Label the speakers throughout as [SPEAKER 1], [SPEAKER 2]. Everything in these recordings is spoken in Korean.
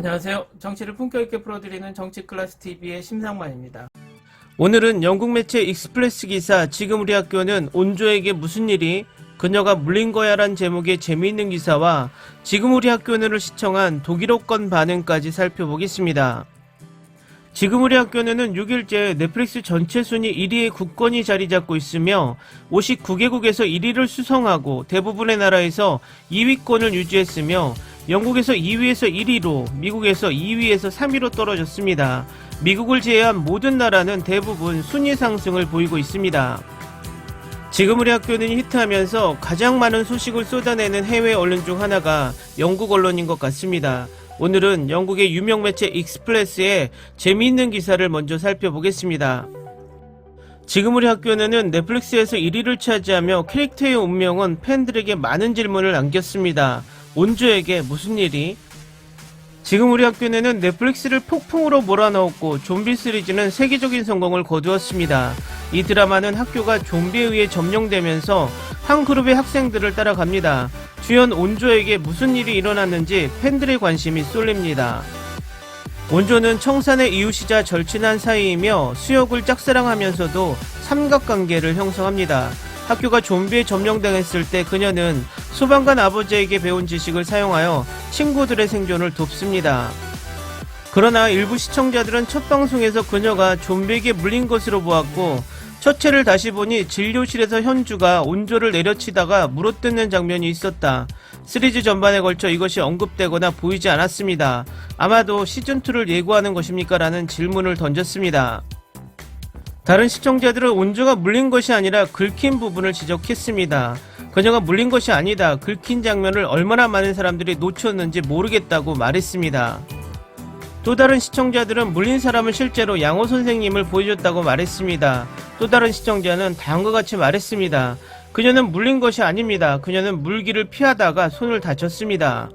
[SPEAKER 1] 안녕하세요. 정치를 품격 있게 풀어드리는 정치 클래스 TV의 심상만입니다. 오늘은 영국 매체 익스프레스 기사 지금 우리 학교는 온조에게 무슨 일이 그녀가 물린 거야 란 제목의 재미있는 기사와 지금 우리 학교는을 시청한 독일어권 반응까지 살펴보겠습니다. 지금 우리 학교는 6일째 넷플릭스 전체 순위 1위의 국권이 자리 잡고 있으며 59개국에서 1위를 수성하고 대부분의 나라에서 2위권을 유지했으며 영국에서 2위에서 1위로 미국에서 2위에서 3위로 떨어졌습니다. 미국을 제외한 모든 나라는 대부분 순위 상승을 보이고 있습니다. 지금 우리 학교는 히트하면서 가장 많은 소식을 쏟아내는 해외 언론 중 하나가 영국 언론인 것 같습니다. 오늘은 영국의 유명 매체 익스프레스의 재미있는 기사를 먼저 살펴보겠습니다. 지금 우리 학교는 넷플릭스에서 1위를 차지하며 캐릭터의 운명은 팬들에게 많은 질문을 남겼습니다. 온조에게 무슨 일이? 지금 우리 학교는 넷플릭스를 폭풍으로 몰아넣었고 좀비 시리즈는 세계적인 성공을 거두었습니다. 이 드라마는 학교가 좀비에 의해 점령되면서 한 그룹의 학생들을 따라갑니다. 주연 온조에게 무슨 일이 일어났는지 팬들의 관심이 쏠립니다. 온조는 청산의 이웃이자 절친한 사이이며 수역을 짝사랑하면서도 삼각관계를 형성합니다. 학교가 좀비에 점령당했을 때 그녀는 소방관 아버지에게 배운 지식을 사용하여 친구들의 생존을 돕습니다. 그러나 일부 시청자들은 첫 방송에서 그녀가 좀비에게 물린 것으로 보았고 첫 회를 다시 보니 진료실에서 현주가 온조를 내려치다가 물어뜯는 장면이 있었다. 시리즈 전반에 걸쳐 이것이 언급되거나 보이지 않았습니다. 아마도 시즌2를 예고하는 것입니까? 라는 질문을 던졌습니다. 다른 시청자들은 온조가 물린 것이 아니라 긁힌 부분을 지적했습니다. 그녀가 물린 것이 아니다. 긁힌 장면을 얼마나 많은 사람들이 놓쳤는지 모르겠다고 말했습니다. 또 다른 시청자들은 물린 사람은 실제로 양호 선생님을 보여줬다고 말했습니다. 또 다른 시청자는 다음과 같이 말했습니다. 그녀는 물린 것이 아닙니다. 그녀는 물기를 피하다가 손을 다쳤습니다.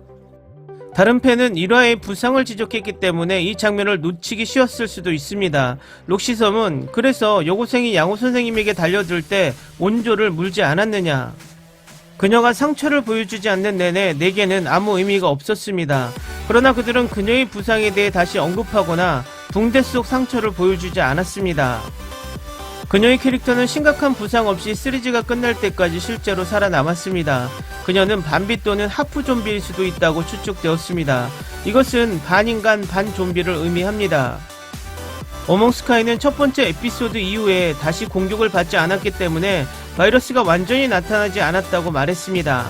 [SPEAKER 1] 다른 팬은 일화의 부상을 지적했기 때문에 이 장면을 놓치기 쉬웠을 수도 있습니다. 록시섬은 그래서 여고생이 양호 선생님에게 달려들 때 온조를 물지 않았느냐. 그녀가 상처를 보여주지 않는 내내 내게는 아무 의미가 없었습니다. 그러나 그들은 그녀의 부상에 대해 다시 언급하거나 붕대 속 상처를 보여주지 않았습니다. 그녀의 캐릭터는 심각한 부상 없이 시리즈가 끝날 때까지 실제로 살아남았습니다. 그녀는 반비 또는 하프 좀비일 수도 있다고 추측되었습니다. 이것은 반인간 반좀비를 의미합니다. 어몽스카이는 첫 번째 에피소드 이후에 다시 공격을 받지 않았기 때문에 바이러스가 완전히 나타나지 않았다고 말했습니다.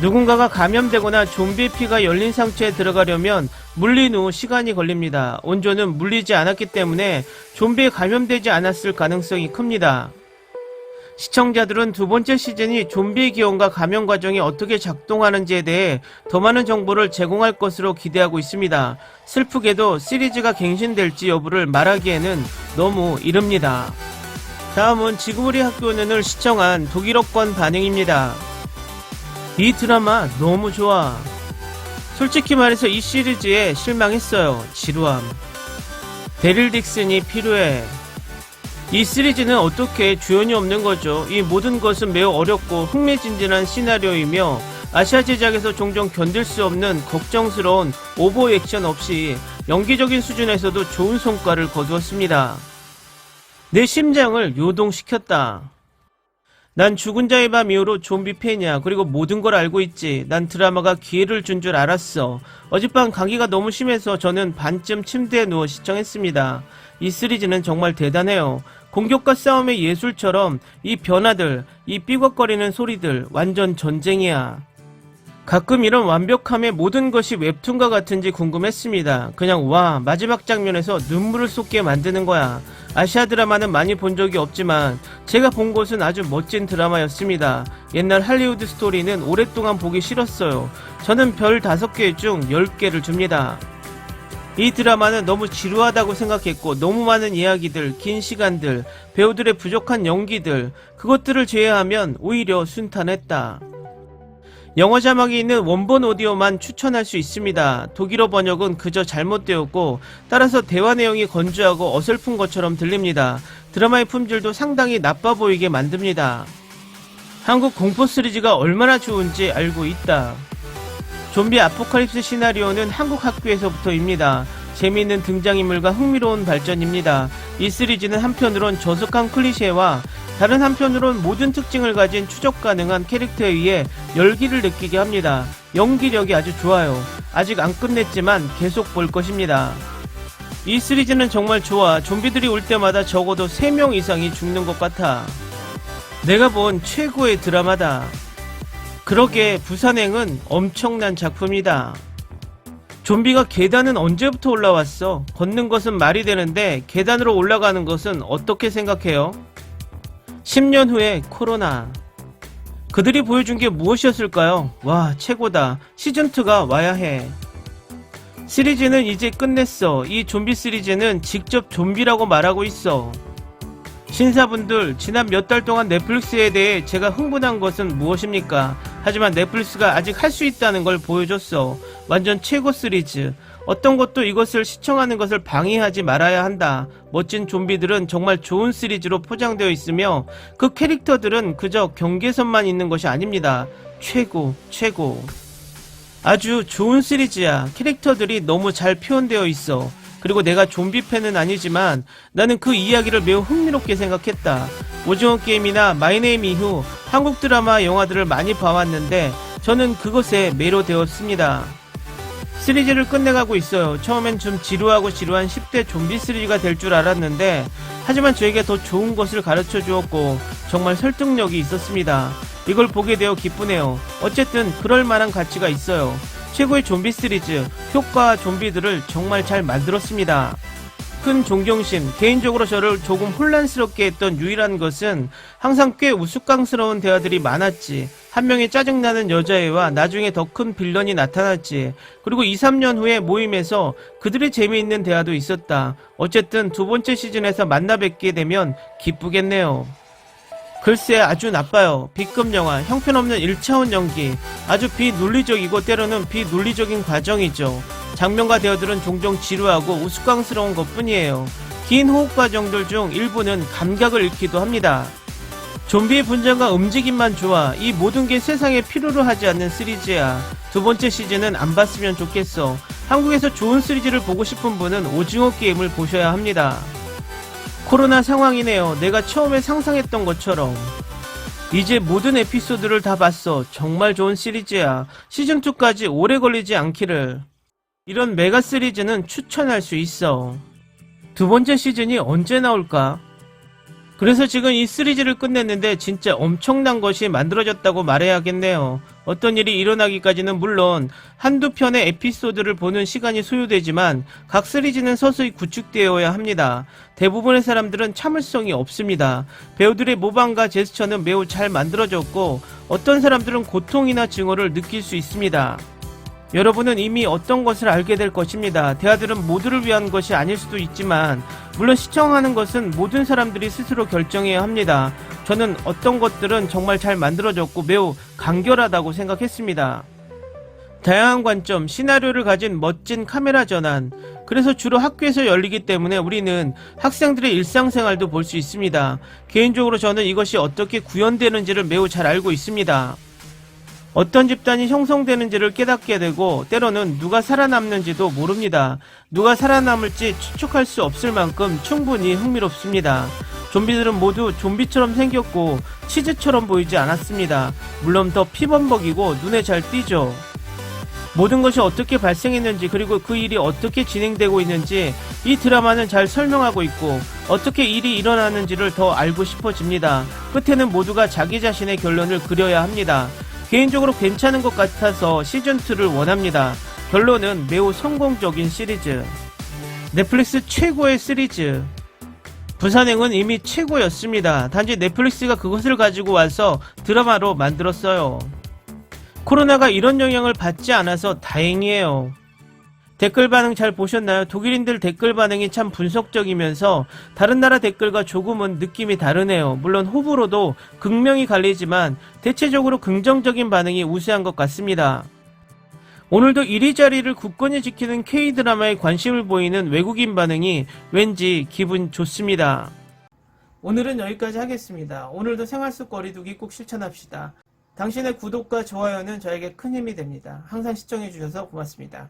[SPEAKER 1] 누군가가 감염되거나 좀비의 피가 열린 상처에 들어가려면 물린 후 시간이 걸립니다. 온조는 물리지 않았기 때문에 좀비에 감염되지 않았을 가능성이 큽니다. 시청자들은 두 번째 시즌이 좀비의 기원과 감염 과정이 어떻게 작동하는지에 대해 더 많은 정보를 제공할 것으로 기대하고 있습니다. 슬프게도 시리즈가 갱신될지 여부를 말하기에는 너무 이릅니다. 다음은 지금 우리 학교는을 시청한 독일어권 반응입니다. 이 드라마 너무 좋아. 솔직히 말해서 이 시리즈에 실망했어요. 지루함. 데릴 딕슨이 필요해. 이 시리즈는 어떻게 주연이 없는 거죠. 이 모든 것은 매우 어렵고 흥미진진한 시나리오이며 아시아 제작에서 종종 견딜 수 없는 걱정스러운 오버 액션 없이 연기적인 수준에서도 좋은 성과를 거두었습니다. 내 심장을 요동시켰다. 난 죽은 자의 밤 이후로 좀비 팬이야. 그리고 모든 걸 알고 있지. 난 드라마가 기회를 준 줄 알았어. 어젯밤 감기가 너무 심해서 저는 반쯤 침대에 누워 시청했습니다. 이 시리즈는 정말 대단해요. 공격과 싸움의 예술처럼 이 변화들, 이 삐걱거리는 소리들, 완전 전쟁이야. 가끔 이런 완벽함의 모든 것이 웹툰과 같은지 궁금했습니다. 그냥 와, 마지막 장면에서 눈물을 쏟게 만드는 거야. 아시아 드라마는 많이 본 적이 없지만 제가 본 것은 아주 멋진 드라마였습니다. 옛날 할리우드 스토리는 오랫동안 보기 싫었어요. 저는 별 5개 중 10개를 줍니다. 이 드라마는 너무 지루하다고 생각했고 너무 많은 이야기들, 긴 시간들, 배우들의 부족한 연기들 그것들을 제외하면 오히려 순탄했다. 영어 자막이 있는 원본 오디오만 추천할 수 있습니다. 독일어 번역은 그저 잘못되었고 따라서 대화 내용이 건조하고 어설픈 것처럼 들립니다. 드라마의 품질도 상당히 나빠 보이게 만듭니다. 한국 공포 시리즈가 얼마나 좋은지 알고 있다. 좀비 아포칼립스 시나리오는 한국 학교에서부터입니다. 재미있는 등장인물과 흥미로운 발전입니다. 이 시리즈는 한편으론 저속한 클리셰와 다른 한편으론 모든 특징을 가진 추적 가능한 캐릭터에 의해 열기를 느끼게 합니다. 연기력이 아주 좋아요. 아직 안 끝냈지만 계속 볼 것입니다. 이 시리즈는 정말 좋아. 좀비들이 올 때마다 적어도 3명 이상이 죽는 것 같아. 내가 본 최고의 드라마다. 그러게 부산행은 엄청난 작품이다. 좀비가 계단은 언제부터 올라왔어? 걷는 것은 말이 되는데 계단으로 올라가는 것은 어떻게 생각해요? 10년 후에 코로나. 그들이 보여준 게 무엇이었을까요? 와, 최고다. 시즌2가 와야 해. 시리즈는 이제 끝냈어. 이 좀비 시리즈는 직접 좀비라고 말하고 있어. 신사분들, 지난 몇 달 동안 넷플릭스에 대해 제가 흥분한 것은 무엇입니까? 하지만 넷플릭스가 아직 할 수 있다는 걸 보여줬어. 완전 최고 시리즈. 어떤 것도 이것을 시청하는 것을 방해하지 말아야 한다. 멋진 좀비들은 정말 좋은 시리즈로 포장되어 있으며 그 캐릭터들은 그저 경계선만 있는 것이 아닙니다. 최고, 최고. 아주 좋은 시리즈야. 캐릭터들이 너무 잘 표현되어 있어. 그리고 내가 좀비 팬은 아니지만 나는 그 이야기를 매우 흥미롭게 생각했다. 오징어 게임이나 마이네임 이후 한국 드라마 영화들을 많이 봐왔는데 저는 그것에 매료되었습니다. 시리즈를 끝내가고 있어요. 처음엔 좀 지루하고 지루한 10대 좀비 시리즈가 될 줄 알았는데 하지만 저에게 더 좋은 것을 가르쳐 주었고 정말 설득력이 있었습니다. 이걸 보게 되어 기쁘네요. 어쨌든 그럴 만한 가치가 있어요. 최고의 좀비 시리즈, 효과와 좀비들을 정말 잘 만들었습니다. 큰 존경심, 개인적으로 저를 조금 혼란스럽게 했던 유일한 것은 항상 꽤 우스꽝스러운 대화들이 많았지. 한 명의 짜증나는 여자애와 나중에 더 큰 빌런이 나타났지. 그리고 2, 3년 후에 모임에서 그들의 재미있는 대화도 있었다. 어쨌든 두 번째 시즌에서 만나 뵙게 되면 기쁘겠네요. 글쎄 아주 나빠요. B급 영화, 형편없는 1차원 연기, 아주 비논리적이고 때로는 비논리적인 과정이죠. 장면과 대화들은 종종 지루하고 우스꽝스러운 것 뿐이에요. 긴 호흡 과정들 중 일부는 감각을 잃기도 합니다. 좀비의 분장과 움직임만 좋아. 이 모든 게 세상에 필요로 하지 않는 시리즈야. 두 번째 시즌은 안 봤으면 좋겠어. 한국에서 좋은 시리즈를 보고 싶은 분은 오징어 게임을 보셔야 합니다. 코로나 상황이네요. 내가 처음에 상상했던 것처럼. 이제 모든 에피소드를 다 봤어. 정말 좋은 시리즈야. 시즌2까지 오래 걸리지 않기를. 이런 메가 시리즈는 추천할 수 있어. 두 번째 시즌이 언제 나올까? 그래서 지금 이 시리즈를 끝냈는데 진짜 엄청난 것이 만들어졌다고 말해야겠네요. 어떤 일이 일어나기까지는 물론 한두 편의 에피소드를 보는 시간이 소요되지만 각 시리즈는 서서히 구축되어야 합니다. 대부분의 사람들은 참을성이 없습니다. 배우들의 모방과 제스처는 매우 잘 만들어졌고 어떤 사람들은 고통이나 증오를 느낄 수 있습니다. 여러분은 이미 어떤 것을 알게 될 것입니다. 대화들은 모두를 위한 것이 아닐 수도 있지만, 물론 시청하는 것은 모든 사람들이 스스로 결정해야 합니다. 저는 어떤 것들은 정말 잘 만들어졌고 매우 간결하다고 생각했습니다. 다양한 관점, 시나리오를 가진 멋진 카메라 전환. 그래서 주로 학교에서 열리기 때문에 우리는 학생들의 일상생활도 볼 수 있습니다. 개인적으로 저는 이것이 어떻게 구현되는지를 매우 잘 알고 있습니다. 어떤 집단이 형성되는지를 깨닫게 되고 때로는 누가 살아남는지도 모릅니다. 누가 살아남을지 추측할 수 없을 만큼 충분히 흥미롭습니다. 좀비들은 모두 좀비처럼 생겼고 치즈처럼 보이지 않았습니다. 물론 더 피범벅이고 눈에 잘 띄죠. 모든 것이 어떻게 발생했는지 그리고 그 일이 어떻게 진행되고 있는지 이 드라마는 잘 설명하고 있고 어떻게 일이 일어나는지를 더 알고 싶어집니다. 끝에는 모두가 자기 자신의 결론을 그려야 합니다. 개인적으로 괜찮은 것 같아서 시즌2를 원합니다. 결론은 매우 성공적인 시리즈. 넷플릭스 최고의 시리즈. 부산행은 이미 최고였습니다. 단지 넷플릭스가 그것을 가지고 와서 드라마로 만들었어요. 코로나가 이런 영향을 받지 않아서 다행이에요. 댓글 반응 잘 보셨나요? 독일인들 댓글 반응이 참 분석적이면서 다른 나라 댓글과 조금은 느낌이 다르네요. 물론 호불호도 극명히 갈리지만 대체적으로 긍정적인 반응이 우세한 것 같습니다. 오늘도 이리자리를 굳건히 지키는 K-드라마에 관심을 보이는 외국인 반응이 왠지 기분 좋습니다. 오늘은 여기까지 하겠습니다. 오늘도 생활 속 거리두기 꼭 실천합시다. 당신의 구독과 좋아요는 저에게 큰 힘이 됩니다. 항상 시청해주셔서 고맙습니다.